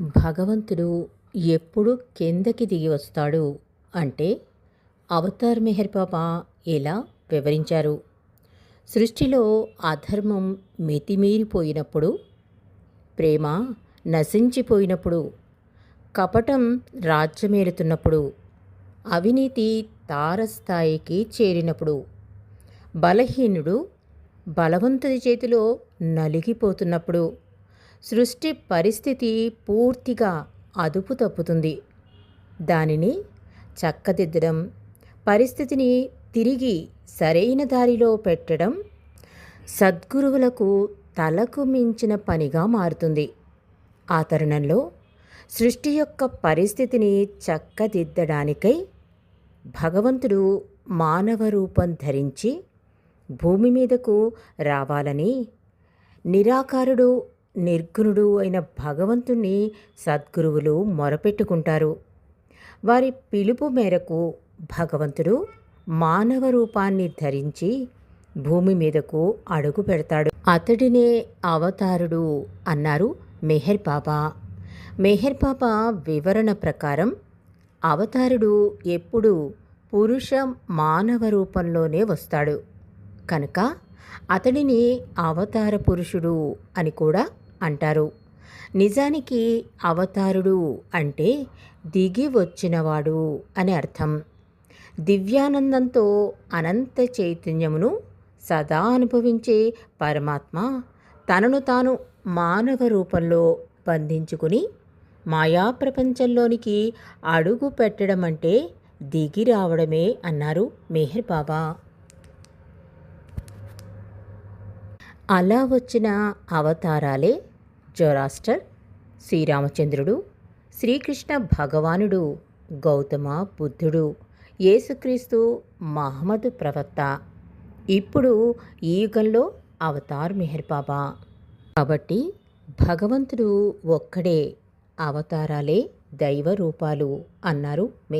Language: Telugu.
భగవంతుడు ఎప్పుడు కిందకి దిగి వస్తాడు అంటే అవతార్ మెహర్ బాబా ఇలా వివరించారు? సృష్టిలో అధర్మం మితిమీరిపోయినప్పుడు ప్రేమ నశించిపోయినప్పుడు కపటం రాజ్యమేలుతున్నప్పుడు అవినీతి తారస్థాయికి చేరినప్పుడు బలహీనుడు బలవంతుడి చేతిలో నలిగిపోతున్నప్పుడు సృష్టి పరిస్థితి పూర్తిగా అదుపు తప్పుతుంది. దానిని చక్కదిద్దడం పరిస్థితిని తిరిగి సరైన దారిలో పెట్టడం సద్గురువులకు తలకు మించిన పనిగా మారుతుంది. ఆ తరుణంలో సృష్టి యొక్క పరిస్థితిని చక్కదిద్దడానికై భగవంతుడు మానవ రూపం ధరించి భూమి మీదకు రావాలని నిరాకారుడు నిర్గుణుడు అయిన భగవంతుణ్ణి సద్గురువులు మొరపెట్టుకుంటారు. వారి పిలుపు మేరకు భగవంతుడు మానవ రూపాన్ని ధరించి భూమి మీదకు అడుగు పెడతాడు. అతడినే అవతారుడు అన్నారు మెహర్ బాబా మెహర్ బాబా వివరణ ప్రకారం అవతారుడు ఎప్పుడు పురుష మానవ రూపంలోనే వస్తాడు. కనుక అతడిని అవతార పురుషుడు అని కూడా అంటారు. నిజానికి అవతారుడు అంటే దిగి వచ్చినవాడు అని అర్థం. దివ్యానందంతో అనంత చైతన్యమును సదా అనుభవించే పరమాత్మ తనను తాను మానవ రూపంలో బంధించుకుని మాయా ప్రపంచంలోనికి అడుగు పెట్టడం అంటే దిగి రావడమే అన్నారు మెహర్ బాబా. అలా వచ్చిన అవతారాలే జొరాస్టర్ శ్రీరామచంద్రుడు శ్రీకృష్ణ భగవానుడు గౌతమ బుద్ధుడు యేసుక్రీస్తు మహమ్మద్ ప్రవక్త. ఇప్పుడు ఈ యుగంలో అవతార్ మెహర్ బాబా. కాబట్టి భగవంతుడు ఒక్కడే అవతారాలే దైవ రూపాలు అన్నారు మే